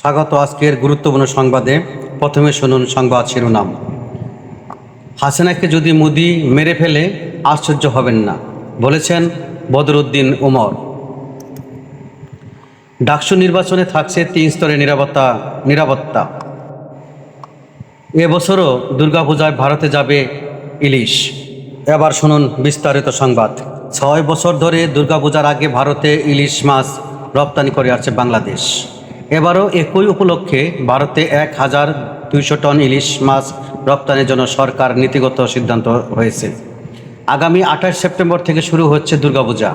স্বাগত আজকের গুরুত্বপূর্ণ সংবাদে। প্রথমে শুনুন সংবাদ শিরোনাম। হাসিনাকে যদি মোদি মেরে ফেলে, আশ্চর্য হবেন না, বলেছেন বদরুদ্দিন উমর ডাকসু নির্বাচনে থাকছে তিন স্তরের নিরাপত্তা নিরাপত্তা। এবছরও দুর্গাপূজায় ভারতে যাবে ইলিশ। এবার শুনুন বিস্তারিত সংবাদ। ছয় বছর ধরে দুর্গাপূজার আগে ভারতে ইলিশ মাছ রপ্তানি করে আসছে বাংলাদেশ। এবারও একই উপলক্ষে ভারতে এক হাজার দুইশো টন ইলিশ মাছ রপ্তানির জন্য সরকার নীতিগত সিদ্ধান্ত হয়েছে। আগামী আঠাশ সেপ্টেম্বর থেকে শুরু হচ্ছে দুর্গাপূজা।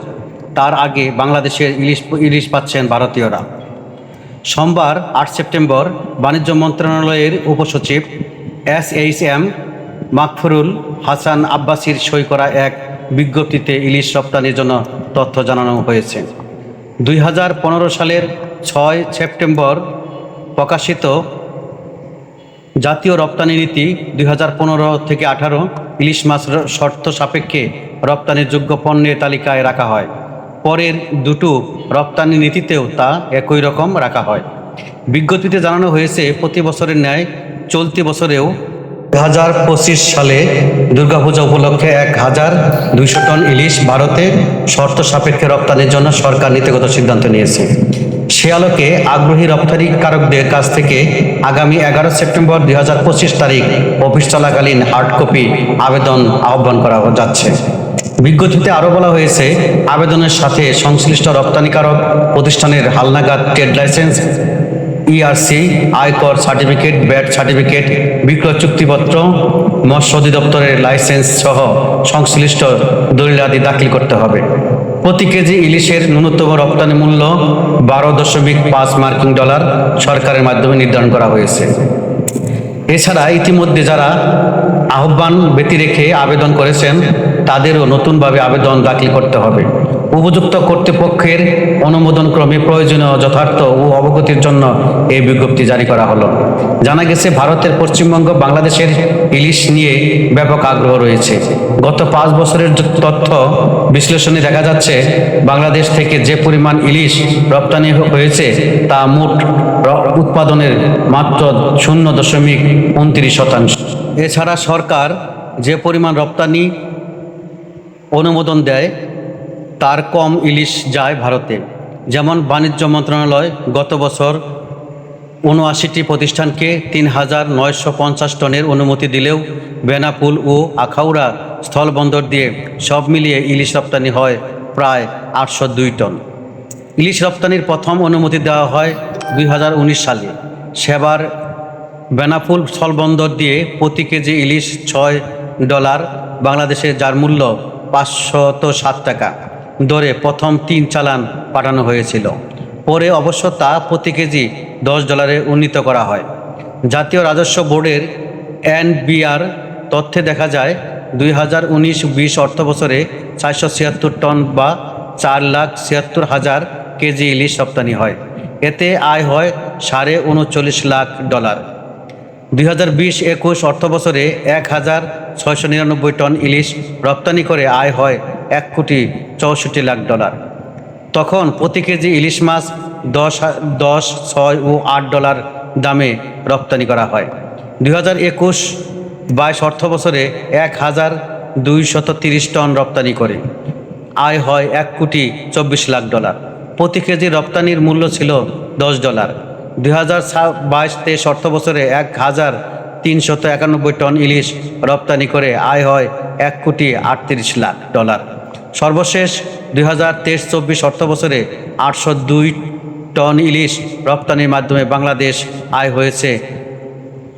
তার আগে বাংলাদেশের ইলিশ ইলিশ পাচ্ছেন ভারতীয়রা। সোমবার আট সেপ্টেম্বর বাণিজ্য মন্ত্রণালয়ের উপসচিব S H M Makfarul Hasan আব্বাসির সই করা এক বিজ্ঞপ্তিতে ইলিশ রপ্তানির জন্য তথ্য জানানো হয়েছে। দুই হাজার পনেরো সালের ছয় সেপ্টেম্বর প্রকাশিত জাতীয় রপ্তানি নীতি দুই হাজার পনেরো থেকে আঠারো ইলিশ মাছ শর্ত সাপেক্ষে রপ্তানির যোগ্য পণ্যের তালিকায় রাখা হয়। পরের দুটো রপ্তানি নীতিতেও তা একই রকম রাখা হয়। বিজ্ঞপ্তিতে জানানো হয়েছে, প্রতি বছরের ন্যায় চলতি বছরেও হাজার পঁচিশ সালে দুর্গাপূজা উপলক্ষে এক হাজার দুইশো টন ইলিশ ভারতে শর্ত সাপেক্ষে রপ্তানির জন্য সরকার নীতিগত সিদ্ধান্ত নিয়েছে। সে আলোকে আগ্রহী রপ্তানিকারকদের কাছ থেকে আগামী এগারো সেপ্টেম্বর দুই হাজার পঁচিশ তারিখ অফিস চলাকালীন হার্ড কপি আবেদন আহ্বান করা যাচ্ছে। বিজ্ঞপ্তিতে আরও বলা হয়েছে, আবেদনের সাথে সংশ্লিষ্ট রপ্তানিকারক প্রতিষ্ঠানের হালনাগাদ ট্রেড লাইসেন্স ইআরসি আয়কর সার্টিফিকেট ব্যাট সার্টিফিকেট বিক্রয় চুক্তিপত্র, মৎস্য অধিদপ্তরের লাইসেন্স সহ সংশ্লিষ্ট দলিলাদি দাখিল করতে হবে। প্রতি কেজি ইলিশের ন্যূনতম রপ্তানি মূল্য বারো দশমিক পাঁচ মার্কিন ডলার সরকারের মাধ্যমে নির্ধারণ করা হয়েছে। এছাড়া ইতিমধ্যে যারা আহ্বান ব্যতি রেখে আবেদন করেছেন, তাদেরও নতুনভাবে আবেদন দাখিল করতে হবে। উপযুক্ত কর্তৃপক্ষের অনুমোদন ক্রমে প্রয়োজনীয় যথার্থ ও অবগতির জন্য এই বিজ্ঞপ্তি জারি করা হলো। জানা গেছে, ভারতের পশ্চিমবঙ্গ, বাংলাদেশের ইলিশ নিয়ে ব্যাপক আগ্রহ রয়েছে। গত পাঁচ বছরের তথ্য বিশ্লেষণে দেখা যাচ্ছে, বাংলাদেশ থেকে যে পরিমাণ ইলিশ রপ্তানি হয়েছে, তা মোট উৎপাদনের মাত্র শূন্য দশমিক উনত্রিশ শতাংশ। এছাড়া সরকার যে পরিমাণ রপ্তানি অনুমোদন দেয় তার কম ইলিশ যায় ভারতে। যেমন বাণিজ্য মন্ত্রণালয় গত বছর উনআশিটি প্রতিষ্ঠানকে তিন হাজার নয়শো পঞ্চাশ টনের অনুমতি দিলেও বেনাপুল ও আখাউড়া স্থলবন্দর দিয়ে সব মিলিয়ে ইলিশ রপ্তানি হয় প্রায় আটশো দুই টন। ইলিশ রপ্তানির প্রথম অনুমতি দেওয়া হয় দুই হাজার উনিশ সালে। সেবার বেনাপুল স্থলবন্দর দিয়ে প্রতি কেজি ইলিশ ছয় ডলার, বাংলাদেশে যার মূল্য পাঁচশত সাত টাকা। দরে প্রথম তিন চালান পাঠানো হয়েছিল। পরে অবশ্য তা প্রতি কেজি দশ ডলারে উন্নীত করা হয়। জাতীয় রাজস্ব বোর্ডের এনবিআর তথ্যে দেখা যায়, দুই হাজার উনিশ বিশ অর্থ বছরে চারশো ছিয়াত্তর টন বা চার লাখ ছিয়াত্তর হাজার কেজি ইলিশ রপ্তানি হয়। এতে আয় হয় সাড়ে উনচল্লিশ লাখ ডলার। দুই হাজার বিশ একুশ অর্থ বছরে এক হাজার ছয়শো নিরানব্বই টন ইলিশ রপ্তানি করে আয় হয় এক কোটি চৌষট্টি লাখ ডলার। তখন প্রতি কেজি ইলিশ মাছ দশ দশ, ছয় ও আট ডলার দামে রপ্তানি করা হয়। দুই হাজার একুশ বাইশ অর্থ বছরে এক হাজার দুইশত তিরিশ টন রপ্তানি করে। আয় হয় এক কোটি চব্বিশ লাখ ডলার। প্রতি কেজি রপ্তানির মূল্য ছিল দশ ডলার। দুই হাজার বাইশ তেইশ অর্থ বছরে এক হাজার তিনশত একানব্বই টন ইলিশ রপ্তানি করে আয় হয় এক কোটি আটত্রিশ লাখ ডলার। সর্বশেষ দুই হাজার তেইশ চব্বিশ অর্থ বছরে আটশো দুই টন ইলিশ রপ্তানির মাধ্যমে বাংলাদেশ আয় হয়েছে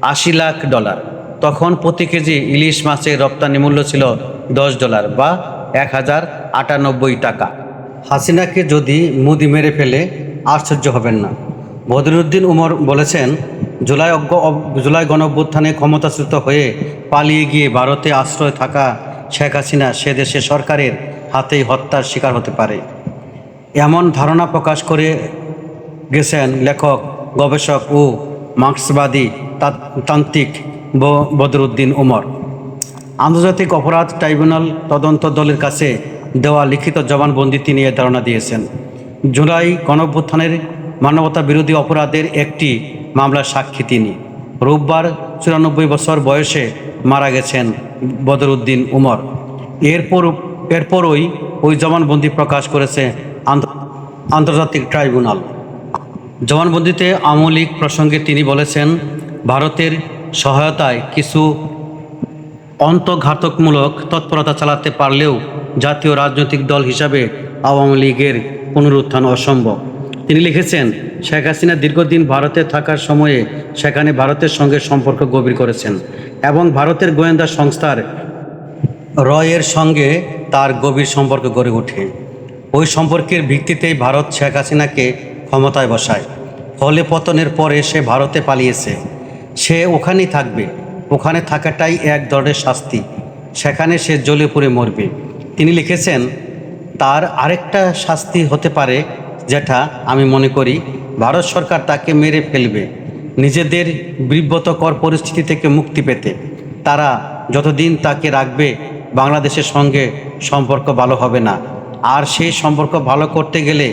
আশি লাখ ডলার। তখন প্রতি কেজি ইলিশ মাছের রপ্তানি মূল্য ছিল দশ ডলার বা এক হাজার আটানব্বই টাকা। হাসিনাকে যদি মুদি মেরে ফেলে, আশ্চর্য হবেন না। বদরুদ্দিন উমর বলেছেন, জুলাই অজ্ঞ- জুলাই গণঅভ্যুত্থানে ক্ষমতাচ্যুত হয়ে পালিয়ে গিয়ে ভারতে আশ্রয় থাকা শেখ হাসিনা সে দেশে সরকারের হাতেই হত্যার শিকার হতে পারে। এমন ধারণা প্রকাশ করে গেছেন লেখক, গবেষক ও মার্ক্সবাদী তান্ত্রিক বদরুদ্দিন উমর আন্তর্জাতিক অপরাধ ট্রাইব্যুনাল তদন্ত দলের কাছে দেওয়া লিখিত জবানবন্দি তিনি এ ধারণা দিয়েছেন। জুলাই গণঅভ্যুত্থানের মানবতা বিরোধী অপরাধের একটি মামলার সাক্ষী তিনি। রোববার চুরানব্বই বছর বয়সে মারা গেছেন বদরুদ্দিন উমর এরপর এরপরই ওই জবানবন্দি প্রকাশ করেছে আন্তর্জাতিক ট্রাইব্যুনাল। জবানবন্দিতে আওয়ামী লীগ প্রসঙ্গে তিনি বলেছেন, ভারতের সহায়তায় কিছু অন্তঘাতকমূলক তৎপরতা চালাতে পারলেও জাতীয় রাজনৈতিক দল হিসাবে আওয়ামী লীগের পুনরুত্থান অসম্ভব। তিনি লিখেছেন, শেখ হাসিনা দীর্ঘদিন ভারতে থাকার সময়ে সেখানে ভারতের সঙ্গে সম্পর্ক গভীর করেছেন এবং ভারতের গোয়েন্দা সংস্থার রয়ের সঙ্গে তার গভীর সম্পর্ক গড়ে ওঠে। ওই সম্পর্কের ভিত্তিতেই ভারত শেখ হাসিনাকে ক্ষমতায় বসায়। ফলে পতনের পরে সে ভারতে পালিয়েছে। সে ওখানেই থাকবে। ওখানে থাকাটাই এক ধরনের শাস্তি। সেখানে সে জ্বলে পুড়ে মরবে। তিনি লিখেছেন, তার আরেকটা শাস্তি হতে পারে যেটা আমি মনে করি, ভারত সরকার তাকে মেরে ফেলবে। নিজেদের বিব্রতকর পরিস্থিতি থেকে মুক্তি পেতে। তারা যতদিন তাকে রাখবে বাংলাদেশের সঙ্গে সম্পর্ক ভালো হবে না। আর সেই সম্পর্ক ভালো করতে গেলে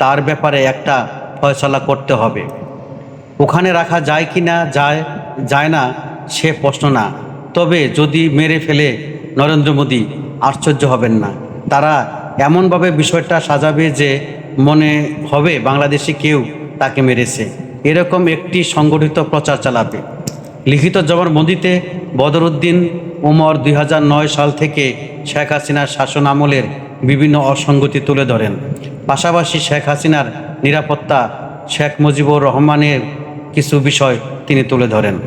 তার ব্যাপারে একটা ফয়সলা করতে হবে। ওখানে রাখা যায় কি না যায় যায় না, সে প্রশ্ন না। তবে যদি মেরে ফেলে নরেন্দ্র মোদী, আশ্চর্য হবেন না। তারা এমনভাবে বিষয়টা সাজাবে যে মনে হবে বাংলাদেশি কেউ তাকে মেরেছে। এরকম একটি সংগঠিত প্রচার চালাবে। লিখিত জবানবন্দিতে বদরুদ্দিন উমর দুই সাল থেকে শেখ হাসিনার শাসন আমলের বিভিন্ন অসঙ্গতি তুলে ধরেন। পাশাপাশি শেখ হাসিনার নিরাপত্তা শেখ মুজিবুর রহমানের কিছু বিষয় তিনি তুলে ধরেন।